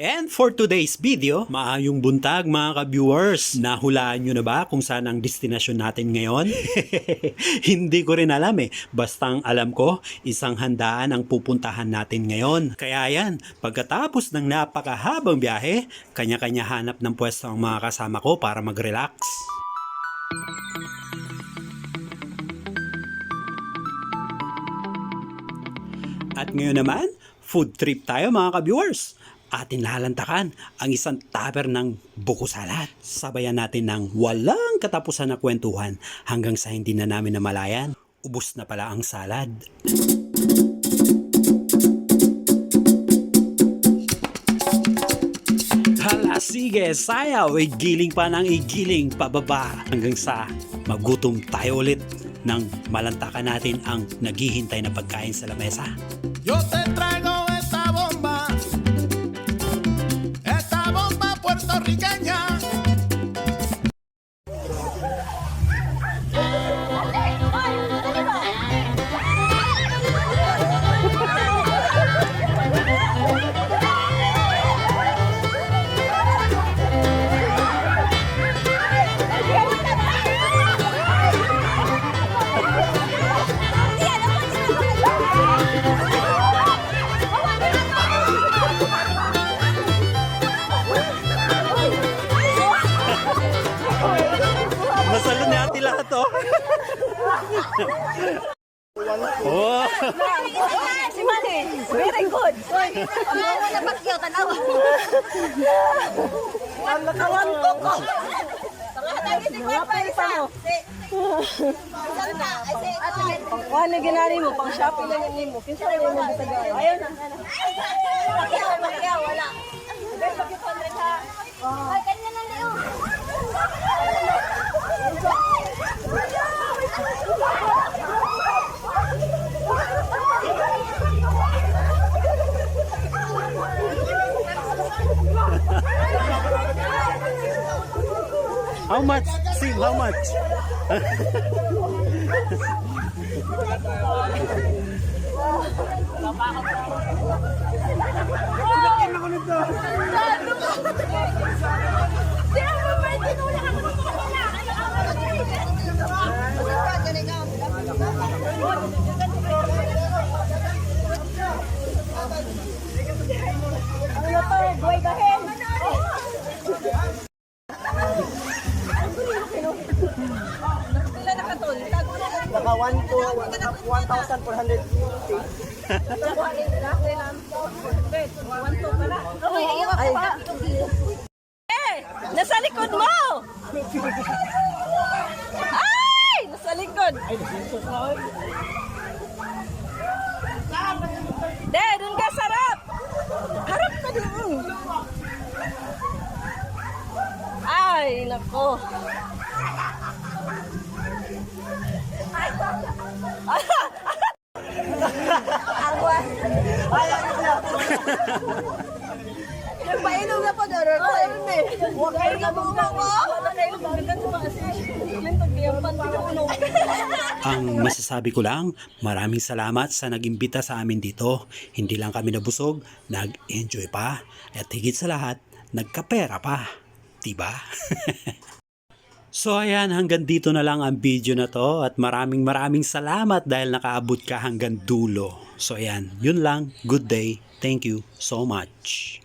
And for today's video, maayong buntag mga ka-viewers. Nahulaan nyo na ba kung saan ang destinasyon natin ngayon? Hindi ko rin alam eh. Basta ang alam ko, isang handaan ang pupuntahan natin ngayon. Kaya yan, pagkatapos ng napakahabang biyahe, kanya-kanya hanap ng pwesto ang mga kasama ko para mag-relax. At ngayon naman, food trip tayo mga ka-viewers. Atin lalantakan ang isang taber ng buko salad. Sabayan natin ng walang katapusan na kwentuhan hanggang sa hindi na namin namalayan. Ubus na pala ang salad. Hala, sige, sayaw, igiling pa ng igiling pababa hanggang sa magutom tayo ulit nang malantakan natin ang naghihintay na pagkain sa lamesa. Yo te traigo Rica. To. oh, Si very good. Ang mga na bagyo, tanawa. Ang nakawan ko ko. Mo. Ano ginari mo? Pang shopping lang yun mo. Kinsa rin mo bitagay. Ayaw na. Bagyaw, bagyaw, wala. How much? See how much? Na lang. Naka 1 to 1,450. Eh, nasa likod mo! Ay! Nasa likod! De, dun ka sarap! Harap ka dun! Ay, nako! Nagpainom na po, Doro. Huwag kayo na bumo ko. Ang masasabi ko lang, maraming salamat sa nag-imbita sa amin dito. Hindi lang kami nabusog, nag-enjoy pa. At higit sa lahat, nagkapera pa. Diba? so ayan, hanggang dito na lang ang video na to at maraming maraming salamat dahil nakaabot ka hanggang dulo. So ayan, yun lang. Good day. Thank you so much.